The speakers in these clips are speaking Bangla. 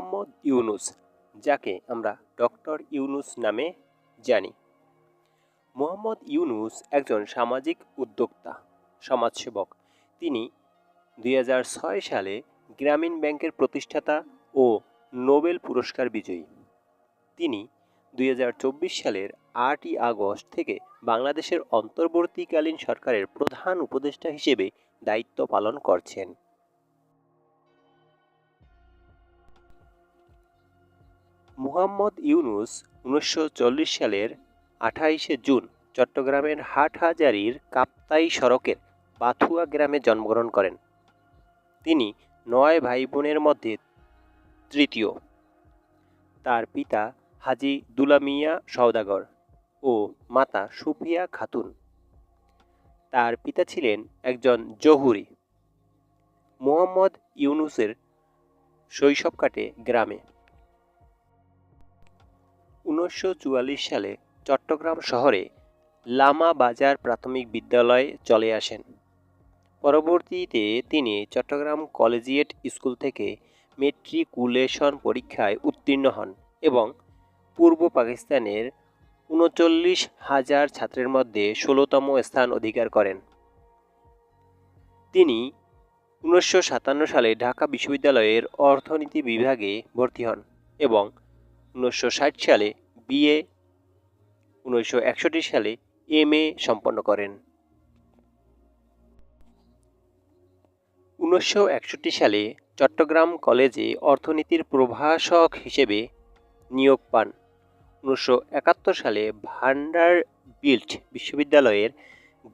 মোহাম্মদ ইউনুস, যাকে আমরা ডক্টর ইউনুস নামে জানি। মোহাম্মদ ইউনুস একজন সামাজিক উদ্যোক্তা, সমাজসেবক। তিনি দু হাজার ছয় সালে গ্রামীণ ব্যাংকের প্রতিষ্ঠাতা ও নোবেল পুরস্কার বিজয়ী। তিনি দুই হাজার চব্বিশ সালের আটই আগস্ট থেকে বাংলাদেশের অন্তর্বর্তীকালীন সরকারের প্রধান উপদেষ্টা হিসেবে দায়িত্ব পালন করছেন। মুহাম্মদ ইউনুস উনিশশো চল্লিশ সালের আঠাইশে জুন চট্টগ্রামের হাটহাজারীর কাপ্তাই সড়কের বাথুয়া গ্রামে জন্মগ্রহণ করেন। তিনি নয় ভাই বোনের মধ্যে তৃতীয়। তার পিতা হাজি দুলামিয়া সওদাগর ও মাতা সুফিয়া খাতুন। তার পিতা ছিলেন একজন জহুরি। মোহাম্মদ ইউনুসের শৈশব কাটে গ্রামে। উনিশশো চুয়াল্লিশ সালে চট্টগ্রাম শহরে লামা বাজার প্রাথমিক বিদ্যালয়ে চলে আসেন। পরবর্তীতে তিনি চট্টগ্রাম কলেজিয়েট স্কুল থেকে মেট্রিকুলেশন পরীক্ষায় উত্তীর্ণ হন এবং পূর্ব পাকিস্তানের উনচল্লিশ হাজার ছাত্রের মধ্যে ষোলোতম স্থান অধিকার করেন। তিনি উনিশশো সাতান্ন সালে ঢাকা বিশ্ববিদ্যালয়ের অর্থনীতি বিভাগে ভর্তি হন এবং উনিশশো ষাট সালে বিএ উনিশশো একষট্টি সালে এম এ সম্পন্ন করেন। উনিশশো একষট্টি সালে চট্টগ্রাম কলেজে অর্থনীতির প্রভাষক হিসেবে নিয়োগ পান। উনিশশো একাত্তর সালে ভান্ডার বিল্ট বিশ্ববিদ্যালয়ের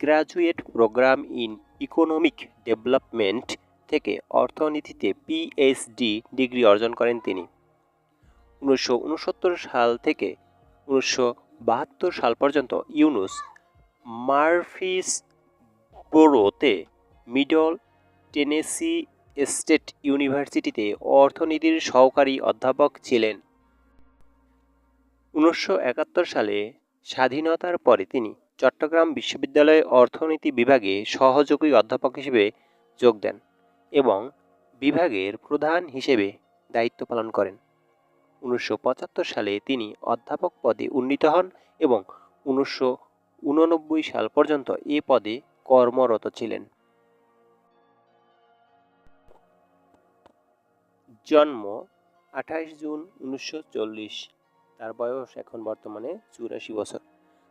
graduate program in economic development থেকে অর্থনীতিতে পিএইচডি ডিগ্রি অর্জন করেন তিনি। উনিশশো উনসত্তর সাল থেকে উনিশশো বাহাত্তর সাল পর্যন্ত ইউনুস মার্ফিস বোরোতে মিডল টেনেসি স্টেট ইউনিভার্সিটিতে অর্থনীতির সহকারী অধ্যাপক ছিলেন। উনিশশো একাত্তর সালে স্বাধীনতার পরে তিনি চট্টগ্রাম বিশ্ববিদ্যালয়ে অর্থনীতি বিভাগে সহযোগী অধ্যাপক হিসেবে যোগ দেন এবং বিভাগের প্রধান হিসেবে দায়িত্ব পালন করেন। উনিশশো পঁচাত্তর সালে তিনি অধ্যাপক পদে উন্নীত হন এবং উনিশশো উননব্বই সাল পর্যন্ত এ পদে কর্মরত ছিলেন। জন্ম আঠাশ জুন উনিশশো চল্লিশ, তার বয়স এখন বর্তমানে চুরাশি বছর।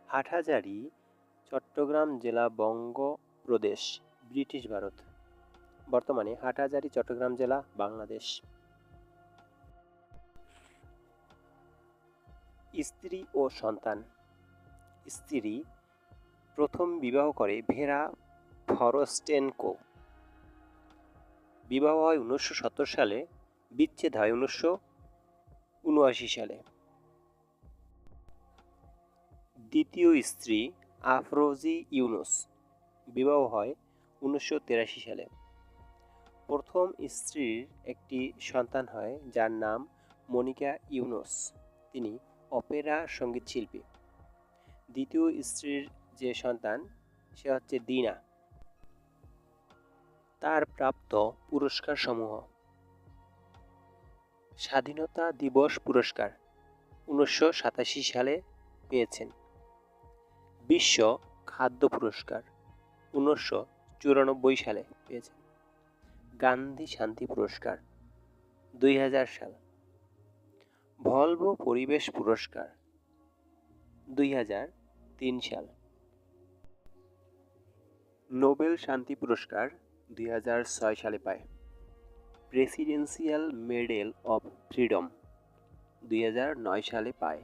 হাটহাজারি, চট্টগ্রাম জেলা বঙ্গপ্রদেশ, ব্রিটিশ ভারত। বর্তমানে হাটহাজারি, চট্টগ্রাম জেলা, বাংলাদেশ। স্ত্রী ও সন্তান। স্ত্রী প্রথম বিবাহ করে ভেরা ফরস্টেনকো। বিবাহ হয় উনিশশো সত্তর সালে, বিচ্ছেদ হয় উনিশশো উনআশি সালে। দ্বিতীয় স্ত্রী আফরোজি ইউনুস, বিবাহ হয় উনিশশো তিরাশি সালে। প্রথম স্ত্রীর একটি সন্তান হয় যার নাম মনিকা ইউনুস। তিনি অপেরা সংগীত শিল্পী। দ্বিতীয় স্ত্রীর যে সন্তান, সে হচ্ছে দিনা। তার প্রাপ্ত পুরস্কার সমূহ স্বাধীনতা দিবস পুরস্কার উনিশশো সাতাশি সালে পেয়েছেন। বিশ্ব খাদ্য পুরস্কার উনিশশো চুরানব্বই সালে পেয়েছেন। গান্ধী শান্তি পুরস্কার দুই হাজার সাল। ভলভো পরিবেশ পুরস্কার দুই হাজার তিন সাল। নোবেল শান্তি পুরস্কার দুই হাজার ছয় সালে পায়। প্রেসিডেন্সিয়াল মেডেল অব ফ্রিডম দুই হাজার নয় সালে পায়।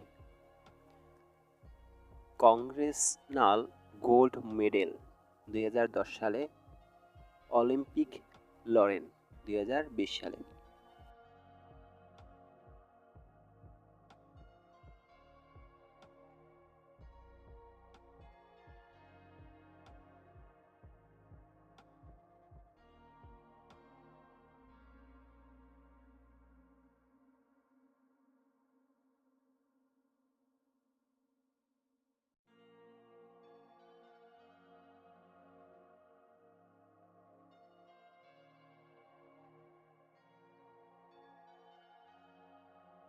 কংগ্রেসনাল গোল্ড মেডেল দুই হাজার দশ সালে। অলিম্পিক লরেন দুই হাজার বিশ সালে।